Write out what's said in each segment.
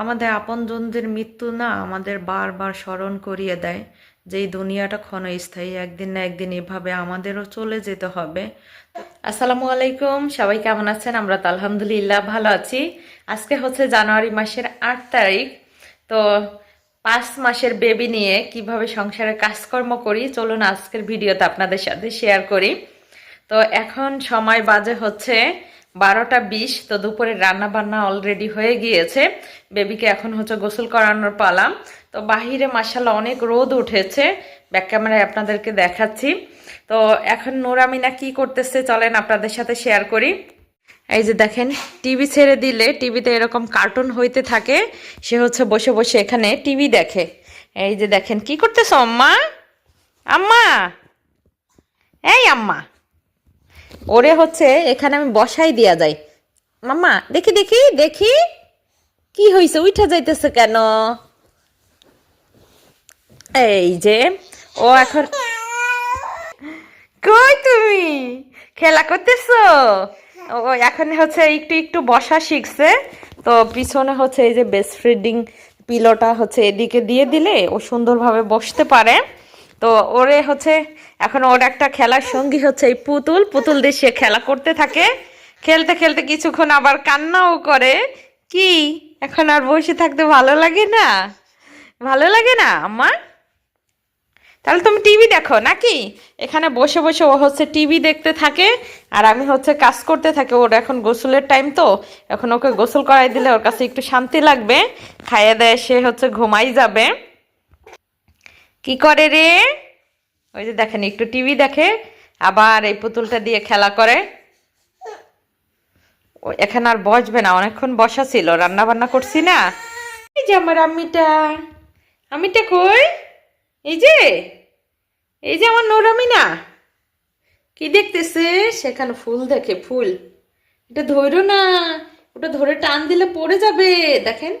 আমাদের মৃত্যু না আমাদের বারবার স্মরণ করিয়ে দেয়। যে এই দুনিয়াটা ক্ষণস্থায়ী, একদিন না একদিন এভাবে আমাদেরও চলে যেতে হবে। আসসালামু আলাইকুম, সবাই কেমন আছেন? আমরা তো আলহামদুলিল্লাহ ভালো আছি। আজকে হচ্ছে জানুয়ারি মাসের আট তারিখ। তো পাঁচ মাসের বেবি নিয়ে কীভাবে সংসারে কাজকর্ম করি, চলুন আজকের ভিডিওতে আপনাদের সাথে শেয়ার করি। তো এখন সময় বাজে হচ্ছে বারোটা বিশ, তো দুপুরে রান্না বান্না অলরেডি হয়ে গিয়েছে। বেবিকে এখন হচ্ছে গোসল করানোর পালাম তো বাহিরে মাসাল্লাহ অনেক রোদ উঠেছে। ব্যাক ক্যামেরায় আপনাদেরকে দেখাচ্ছি। তো এখন নোরামিনা কি করতেছে চলেন আপনাদের সাথে শেয়ার করি। এই যে দেখেন টিভি ছেড়ে দিলে টিভিতে এরকম কার্টুন হইতে থাকে। সে হচ্ছে বসে বসে এখানে টিভি দেখে। এই যে দেখেন, কি করতেছ আম্মা? আম্মা? এই আম্মা। ওরে হচ্ছে এখানে আমি বসাই দিয়া যাই। মাম্মা, দেখি দেখি দেখি। কি হইছে? উঠা যাইতেছে কেন? এই যে, ও এখন কই তুমি? খেলা করতেছো? ও এখন হচ্ছে একটু একটু বসা শিখছে। তো পিছনে হচ্ছে এই যে বেস্ট ফ্রিডিং পিলোটা হচ্ছে এদিকে দিয়ে দিলে ও সুন্দরভাবে বসতে পারে। তো ওরে হচ্ছে, এখন ওর একটা খেলার সঙ্গী হচ্ছে এই পুতুল। পুতুল দিয়ে সে খেলা করতে থাকে। খেলতে খেলতে কিছুক্ষণ আবার কান্নাও করে। কি? এখন আর বসে থাকতে ভালো লাগে না? ভালো লাগে না আমার? তাহলে তুমি টিভি দেখো নাকি? এখানে বসে বসে ও হচ্ছে টিভি দেখতে থাকে আর আমি হচ্ছে কাজ করতে থাকি। ওর এখন গোসলের টাইম তো। এখন ওকে গোসল করাই দিলে ওর কাছে একটু শান্তি লাগবে। খাইয়ে দেয় সে হচ্ছে ঘুমাই যাবে। কি করে রে? ওই যে দেখেন, একটু টিভি দেখে, আবার এই পুতুলটা দিয়ে খেলা করে। এখানে আর বসবে না, অনেকক্ষণ বসা ছিল রান্না বান্না করছি না। এই যে আমার আম্মিটা। আমিটা কই? এই যে এই যে আমার নোরামিনা কি দেখতেছে? সেখানে ফুল দেখে, ফুল। এটা ধরো না, ওটা ধরে টান দিলে পড়ে যাবে। দেখেন,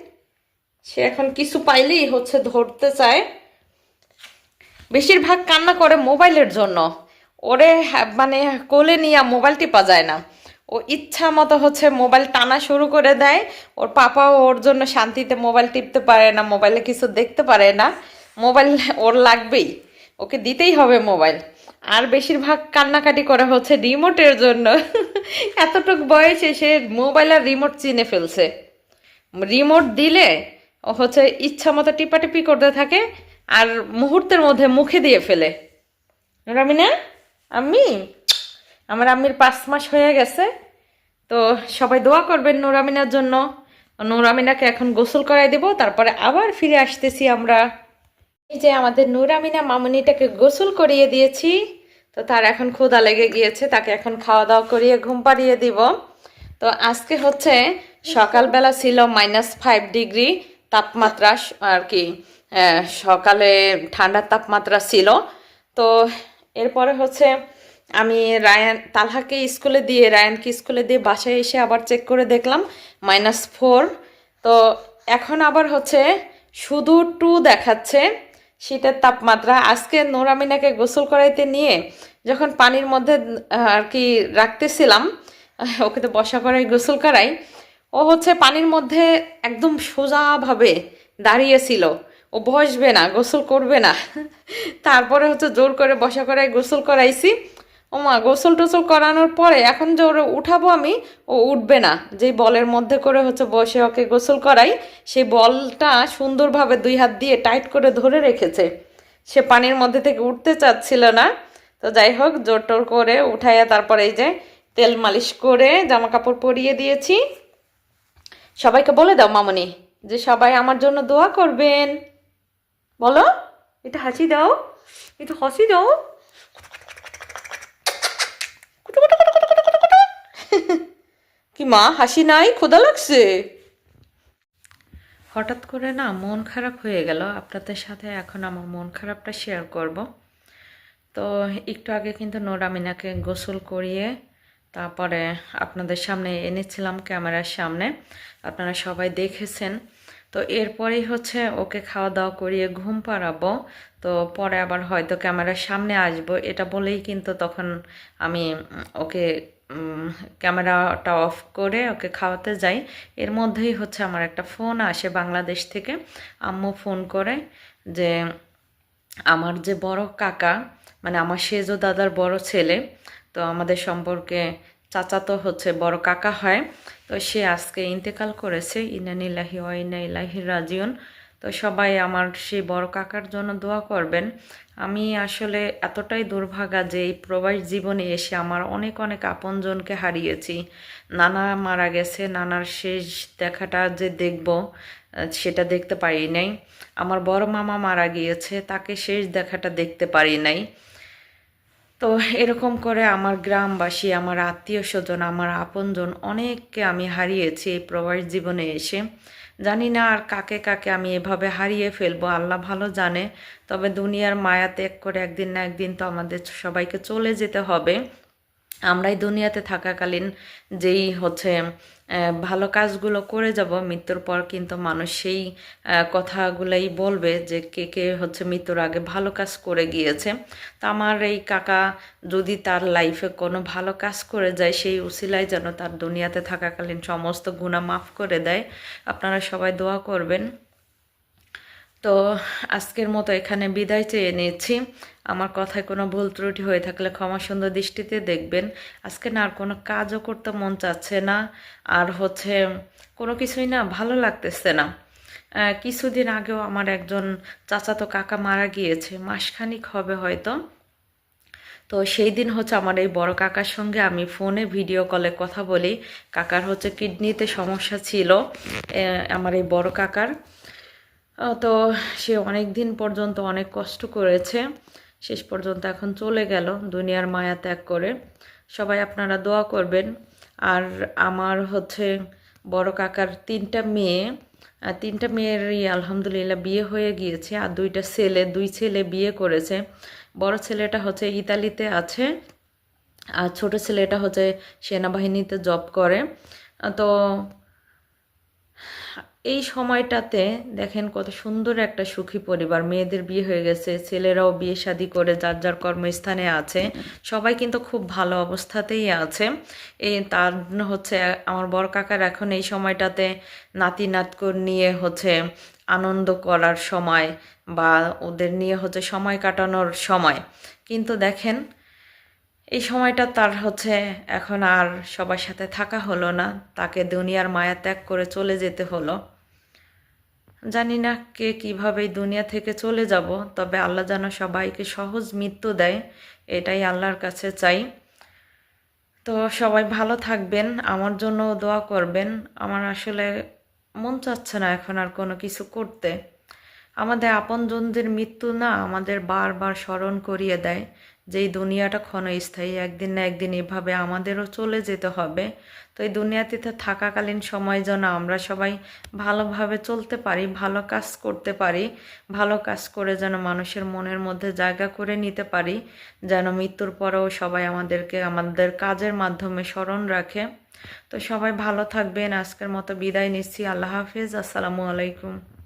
সে এখন কিছু পাইলেই হচ্ছে ধরতে চায়। বেশিরভাগ কান্না করে মোবাইলের জন্য। ওরে হ্যাঁ, মানে কোলে নিয়ে মোবাইল টিপা যায় না। ও ইচ্ছা মতো হচ্ছে মোবাইল টানা শুরু করে দেয়। ওর পাপাও ওর জন্য শান্তিতে মোবাইল টিপতে পারে না মোবাইলে কিছু দেখতে পারে না। মোবাইল ওর লাগবেই। ওকে দিতেই হবে মোবাইল। আর বেশিরভাগ কান্নাকাটি করা হচ্ছে রিমোটের জন্য। এতটুক বয়সে সে মোবাইল আর রিমোট চিনে ফেলছে। রিমোট দিলে ও হচ্ছে ইচ্ছা মতো টিপাটিপি করতে থাকে। আর মুহূর্তের মধ্যে মুখে দিয়ে ফেলে। রামিনা আমি আমার আম্মির পাঁচ মাস হয়ে গেছে, তো সবাই দোয়া করবেন নোরামিনার জন্য। নোরামিনাকে এখন গোসল করাই দেব, তারপরে আবার ফিরে আসতেছি আমরা। এই যে আমাদের নুরামিনা মামুনিটাকে গোসল করিয়ে দিয়েছি, তো তার এখন ক্ষুদা লেগে গিয়েছে, তাকে এখন খাওয়া দাওয়া করিয়ে ঘুম পাড়িয়ে দিব। তো আজকে হচ্ছে সকালবেলা ছিল মাইনাস ফাইভ ডিগ্রি তাপমাত্রা আর কি। সকালে ঠান্ডার তাপমাত্রা ছিল। তো এরপরে হচ্ছে আমি রায়ান, তালহাকে স্কুলে দিয়ে, রায়ানকে স্কুলে দিয়ে বাসায় এসে আবার চেক করে দেখলাম মাইনাস ফোর তো এখন আবার হচ্ছে শুধু টু দেখাচ্ছে শীতের তাপমাত্রা। আজকে নোরামিনাকে গোসল করাইতে নিয়ে যখন পানির মধ্যে আর কি রাখতেছিলাম ওকে তো বসা করাই গোসল করাই, ও হচ্ছে পানির মধ্যে একদম সোজাভাবে দাঁড়িয়েছিল। ও বসবে না, গোসল করবে না। তারপরে হচ্ছে জোর করে বসা করাই গোসল করাইছি। ও মা গোসল টোসল করানোর পরে এখন যে ওরে উঠাবো আমি, ও উঠবে না। যেই বলের মধ্যে করে হচ্ছে বসে ওকে গোসল করাই, সেই বলটা সুন্দরভাবে দুই হাত দিয়ে টাইট করে ধরে রেখেছে। সে পানির মধ্যে থেকে উঠতে চাচ্ছিল না। তো যাই হোক, জোর টোর করে উঠাইয়া তারপরে এই যে তেল মালিশ করে জামা কাপড় পরিয়ে দিয়েছি। সবাইকে বলে দাও মামনি যে সবাই আমার জন্য দোয়া করবেন। বলো, এটা হাসি দাও একটু হাসি দাও। কি মা, হাসি নাই? খোদা লাগছে? হঠাৎ করে না মন খারাপ হয়ে গেল। আপনাদের সাথে এখন আমার মন খারাপটা শেয়ার করব। তো একটু আগে কিন্তু নোরামিনাকে গোসল করিয়ে তারপরে আপনাদের সামনে এনেছিলাম ক্যামেরার সামনে। আপনারা সবাই দেখেছেন। তো এরপরেই হচ্ছে ওকে খাওয়া দাওয়া করিয়ে ঘুম পাড়াবো। তো পরে আবার হয়তো ক্যামেরার সামনে আসব। এটা বলেই কিন্তু তখন আমি ওকে ক্যামেরাটা অফ করে ওকে খাওয়াতে যাই। এর মধ্যেই হচ্ছে আমার একটা ফোন আসে বাংলাদেশ থেকে। আম্মু ফোন করে যে, আমার যে বড় কাকা মানে আমার সেজো দাদার বড় ছেলে, তো আমাদের সম্পর্কে চাচা তো হচ্ছে বড় কাকা হয়। তো সে আজকে ইন্তেকাল করেছে। ইনানিল্লাহি ওয়াইনা ইলাহি রাজিউন। তো সবাই আমার সেই বড় কাকার জন্য দোয়া করবেন। আমি আসলে এতটাই দুর্ভাগা যে এই প্রবাস জীবনে এসে আমার অনেক অনেক আপনজনকে হারিয়েছি। নানা মারা গেছে, নানার শেষ দেখাটা যে দেখব, সেটা দেখতে পারি নাই। আমার বড় মামা মারা গিয়েছে, তাকে শেষ দেখাটা দেখতে পারি নাই। তো এরকম করে আমার গ্রামবাসী, আমার আত্মীয় স্বজন, আমার আপনজন অনেককে আমি হারিয়েছি এই প্রবাস জীবনে এসে। জানি না আর কাকে কাকে আমি এভাবে হারিয়ে ফেলব, আল্লাহ ভালো জানে। তবে দুনিয়ার মায়া ত্যাগ করে একদিন না একদিন তো আমাদের সবাইকে চলে যেতে হবে। আমরাই দুনিয়াতে থাকাকালীন যেই হচ্ছে ভালো কাজগুলো করে যাব, মৃত্যুর পর কিন্তু মানুষ সেই কথাগুলোই বলবে যে কে কে হচ্ছে মৃত্যুর আগে ভালো কাজ করে গিয়েছে। তো আমার এই কাকা যদি তার লাইফে কোনো ভালো কাজ করে যায়, সেই উসিলায় যেন তার দুনিয়াতে থাকাকালীন সমস্ত গুণা মাফ করে দেয়। আপনারা সবাই দোয়া করবেন। তো আজকের মতো এখানে বিদায় চেয়ে নিচ্ছি। আমার কথায় কোনো ভুল ত্রুটি হয়ে থাকলে ক্ষমা সুন্দর দৃষ্টিতে দেখবেন। আজকে না আর কোনো কাজও করতে মন চাচ্ছে না। আর হচ্ছে কোনো কিছুই না ভালো লাগতেছে না। কিছুদিন আগেও আমার একজন চাচাতো কাকা মারা গিয়েছে। মাসখানিক হবে হয়তো। তো সেই দিন হচ্ছে আমার এই বড় কাকার সঙ্গে আমি ফোনে ভিডিও কলে কথা বলি। কাকার হচ্ছে কিডনিতে সমস্যা ছিল আমার এই বড় কাকার। তো সে অনেক দিন পর্যন্ত অনেক কষ্ট করেছে। শেষ পর্যন্ত এখন চলে গেল, দুনিয়ার মায়া ত্যাগ করে। সবাই আপনারা দোয়া করবেন। আর আমার হচ্ছে বড় কাকার তিনটা মেয়ে তিনটা মেয়েরই আলহামদুলিল্লাহ বিয়ে হয়ে গিয়েছে। আর দুইটা ছেলে, দুই ছেলে বিয়ে করেছে। বড় ছেলেটা হচ্ছে ইতালিতে আছে, আর ছোট ছেলেটা হচ্ছে সেনাবাহিনীতে জব করে। তো এই সময়টাতে দেখেন কত সুন্দর একটা সুখী পরিবার। মেয়েদের বিয়ে হয়ে গেছে, ছেলেরাও বিয়ে শাদি করে যার যার কর্মস্থানে আছে। সবাই কিন্তু খুব ভালো অবস্থাতেই আছে। এই তার হচ্ছে আমার বড় কাকার এখন এই সময়টাতে নাতি নাতকর নিয়ে হচ্ছে আনন্দ করার সময় বা ওদের নিয়ে হচ্ছে সময় কাটানোর সময়। কিন্তু দেখেন এই সময়টা তার হচ্ছে এখন আর সবার সাথে থাকা হলো না। তাকে দুনিয়ার মায়া ত্যাগ করে চলে যেতে হলো। জানি না কে কীভাবে দুনিয়া থেকে চলে যাব, তবে আল্লাহ যেন সবাইকে সহজ মৃত্যু দেয়, এটাই আল্লাহর কাছে চাই। তো সবাই ভালো থাকবেন, আমার জন্য দোয়া করবেন। আমার আসলে মন চাচ্ছে না এখন আর কোনো কিছু করতে। আমাদের আপনজনদের মৃত্যু না আমাদের বারবার স্মরণ করিয়ে দেয়। যে এই দুনিয়াটা ক্ষণস্থায়ী, একদিন না একদিন এভাবে আমাদেরও চলে যেতে হবে। তো এই দুনিয়াতে থাকাকালীন সময় যেন আমরা সবাই ভালোভাবে চলতে পারি, ভালো কাজ করতে পারি, ভালো কাজ করে যেন মানুষের মনের মধ্যে জায়গা করে নিতে পারি, যেন মৃত্যুর পরেও সবাই আমাদেরকে, আমাদের কাজের মাধ্যমে স্মরণ রাখে। তো সবাই ভালো থাকবেন। আজকের মতো বিদায় নিচ্ছি। আল্লাহ হাফিজ। আসসালামু আলাইকুম।